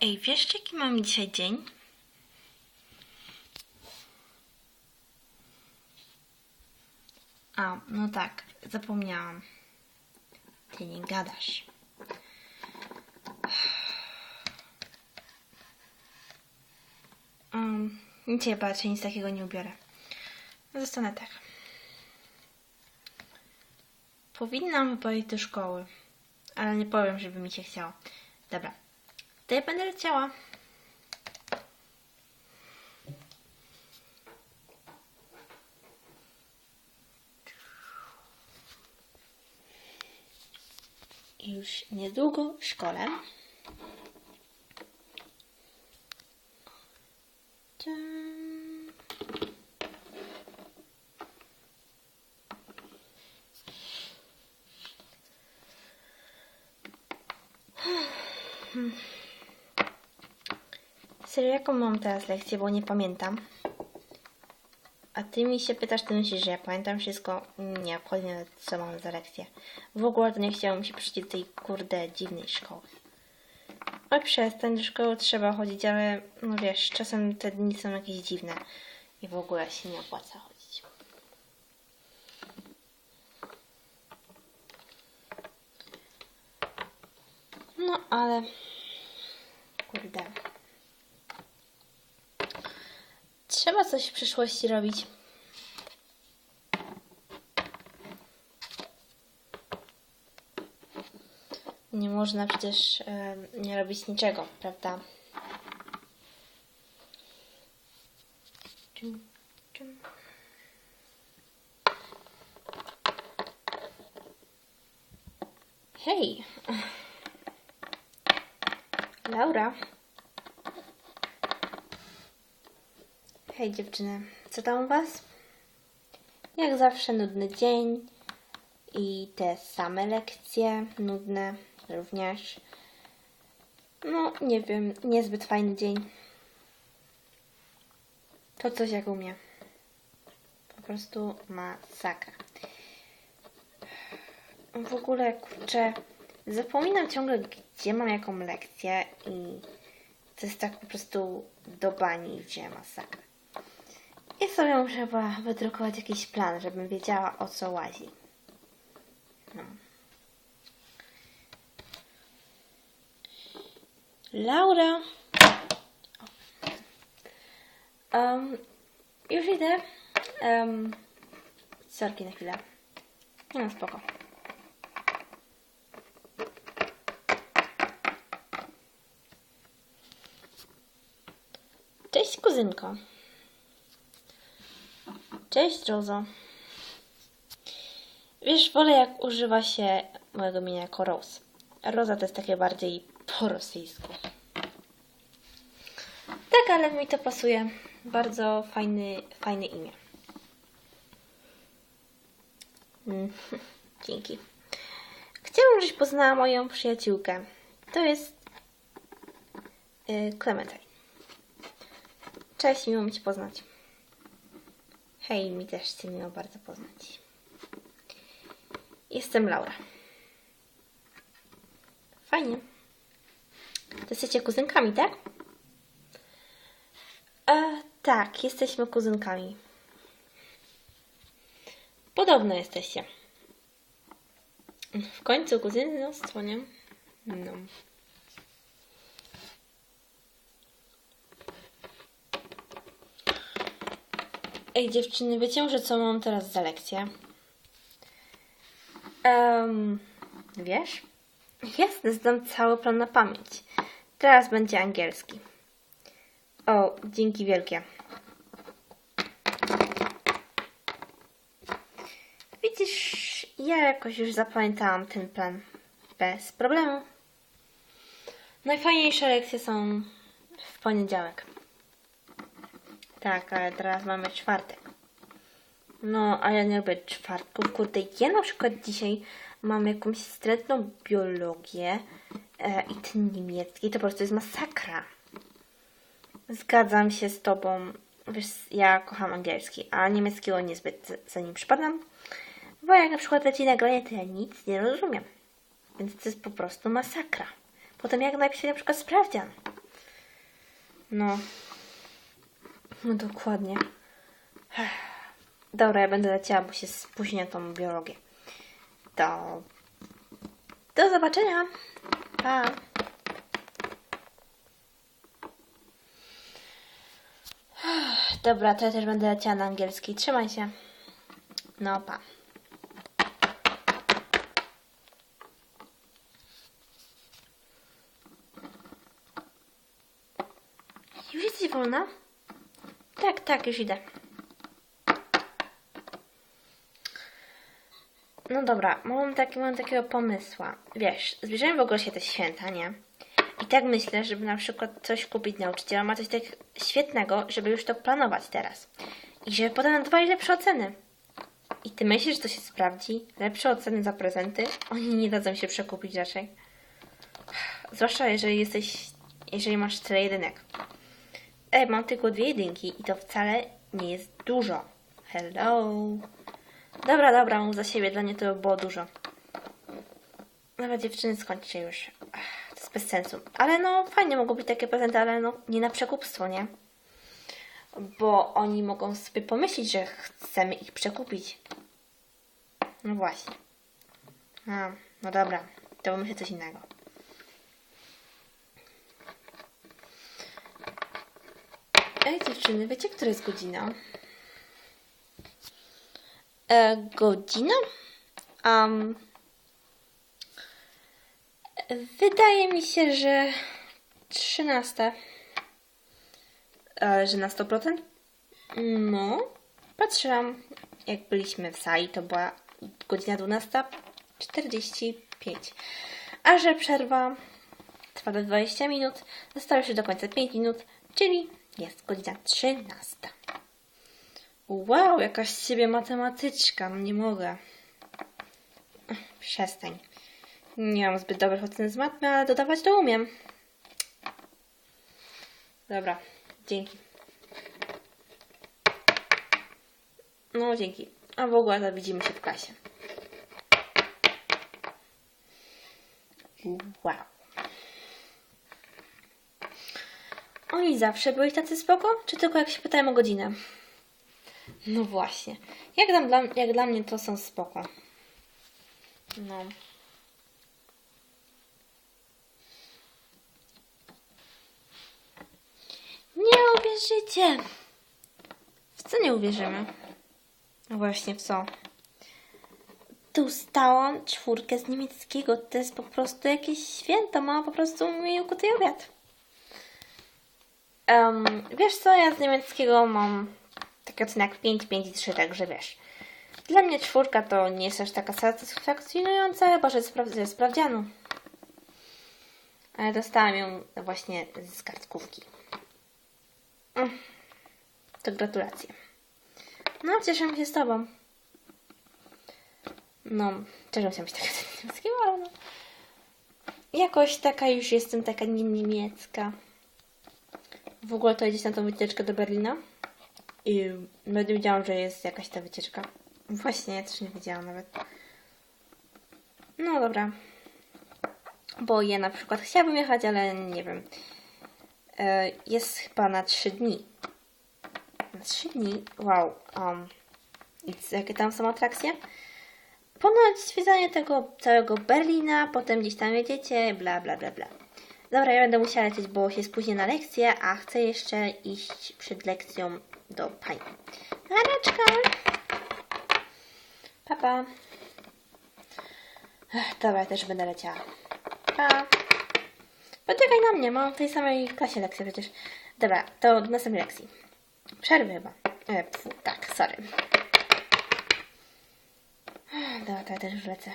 Ej, wiesz jaki mam dzisiaj dzień? A, no tak, zapomniałam. Ty nie gadasz. Um, nic się patrzę, nic takiego nie ubiorę. Zostanę tak. Powinnam pójść do szkoły, ale nie powiem, żeby mi się chciało. Dobra, to ja będę leciała. Już niedługo w szkole. Cian. Serio, jaką mam teraz lekcję, bo nie pamiętam. A ty mi się pytasz, ty myślisz, że ja pamiętam wszystko? Nie, obchodzi mnie co mam za lekcję. W ogóle to nie chciałam się przyjść do tej kurde dziwnej szkoły. Oj, przestań, do szkoły trzeba chodzić, ale no wiesz, czasem te dni są jakieś dziwne i w ogóle się nie opłaca chodzić. No, ale kurde. Trzeba coś w przyszłości robić. Nie można przecież nie robić niczego, prawda? Hej! Laura? Hej dziewczyny, co tam u was? Jak zawsze nudny dzień i te same lekcje, nudne również. No, nie wiem, niezbyt fajny dzień. To coś jak u mnie. Po prostu masakra. W ogóle, kurczę, zapominam ciągle, gdzie mam jaką lekcję i to jest tak po prostu do bani, gdzie masakra. Sobie muszę wydrukować jakiś plan, żebym wiedziała o co łazi. No. Laura! Um, już idę. Um, sorki na chwilę. No spoko. Cześć kuzynko. Cześć Rozo. Wiesz, wolę jak używa się mojego imienia jako Rose. Roza to jest takie bardziej po rosyjsku. Tak, ale mi to pasuje. Bardzo fajny, fajne imię. Mm, Dzięki. Chciałabym, żebyś poznała moją przyjaciółkę. To jest y, Clementine. Cześć, miło mi Cię poznać. Hej, mi też Cię miło bardzo poznać. Jestem Laura. Fajnie. To jesteście kuzynkami, tak? E, tak, jesteśmy kuzynkami. Podobno jesteście. W końcu kuzynostwo, nie? No. Ej, dziewczyny, wiecie może co mam teraz za lekcję? Um, wiesz? Jasne, znam cały plan na pamięć. Teraz będzie angielski. O, dzięki wielkie. Widzisz, ja jakoś już zapamiętałam ten plan. Bez problemu. Najfajniejsze lekcje są w poniedziałek. Tak, ale teraz mamy czwartek. No, a ja nie lubię czwartków. Kurde, ja na przykład dzisiaj mam jakąś wstrętną biologię e, i ten niemiecki. To po prostu jest masakra. Zgadzam się z tobą. Wiesz, ja kocham angielski, a niemieckiego niezbyt za nim przypadam. Bo jak na przykład leci nagranie, to ja nic nie rozumiem. Więc to jest po prostu masakra. Potem jak napisać na przykład sprawdzian. No. No dokładnie. Dobra, ja będę leciała, bo się spóźnię na tą biologię. To... Do zobaczenia. Pa. Dobra, to ja też będę leciała na angielski. Trzymaj się. No, pa. Już jesteś wolna? Tak, już idę. No dobra, mam, taki, mam takiego pomysła. Wiesz, zbliżają w ogóle się te święta, nie? I tak myślę, żeby na przykład coś kupić nauczycielom, a coś tak świetnego, żeby już to planować teraz. I żeby potem nadawali lepsze oceny. I ty myślisz, że to się sprawdzi? Lepsze oceny za prezenty? Oni nie dadzą się przekupić raczej. Zwłaszcza jeżeli jesteś, jeżeli masz tyle jedynek. Ej, mam tylko dwie jedynki i to wcale nie jest dużo. Hello. Dobra, dobra, mów za siebie, dla mnie to było dużo. Dobra, dziewczyny, skończcie już. Ach, To jest bez sensu. Ale no, fajnie mogą być takie prezenty, ale no, nie na przekupstwo, nie? Bo oni mogą sobie pomyśleć, że chcemy ich przekupić. No właśnie. A, no dobra, to pomyślę coś innego. Ej, dziewczyny, wiecie, która jest godzina? E, godzina? Um, wydaje mi się, że 13. Ale że na 100%? No, patrzyłam, jak byliśmy w sali, to była godzina 12.45. A że przerwa trwa do 20 minut, zostało jeszcze do końca 5 minut, czyli jest godzina 13. Wow, jakaś siebie matematyczka, nie mogę. Przestań. Nie mam zbyt dobrych ocen z matmy, ale dodawać to umiem. Dobra, dzięki. No, dzięki. A w ogóle widzimy się w klasie. Wow. Oni zawsze byli tacy spoko? Czy tylko jak się pytałem o godzinę? No właśnie. Jak, tam dla, jak dla mnie to są spoko. No. Nie uwierzycie! W co nie uwierzymy? Właśnie, w co? Dostałam czwórkę z niemieckiego. To jest po prostu jakieś święto. Mama po prostu mi ukutuje obiad. Um, wiesz co, ja z niemieckiego mam taki odcinek 5, 5 i 3, także wiesz. Dla mnie czwórka to nie jest aż taka satysfakcjonująca, chyba że ze sprawdzianu. Ale dostałam ją właśnie z kartkówki. Mm. To gratulacje. No, cieszę się z Tobą. No, cieszę się być taka niemieckiego, ale no. Jakoś taka już jestem taka nie niemiecka. W ogóle to jedziesz na tą wycieczkę do Berlina? I nawet nie wiedziałam, że jest jakaś ta wycieczka. Właśnie, ja też nie wiedziałam nawet. No dobra. Bo ja na przykład chciałabym jechać, ale nie wiem. E, Jest chyba na 3 dni. Na 3 dni? Wow. Um, jakie tam są atrakcje? Ponoć zwiedzanie tego całego Berlina, potem gdzieś tam jedziecie, bla bla bla bla. Dobra, ja będę musiała lecieć, bo się spóźnię na lekcję, a chcę jeszcze iść przed lekcją do pani. Nareczka! Papa. Dobra, ja też będę leciała. Pa. Poczekaj na mnie, mam w tej samej klasie lekcję przecież. Dobra, to do następnej lekcji. Przerwy chyba. E, pfu, tak, sorry. Dobra, to ja też już lecę.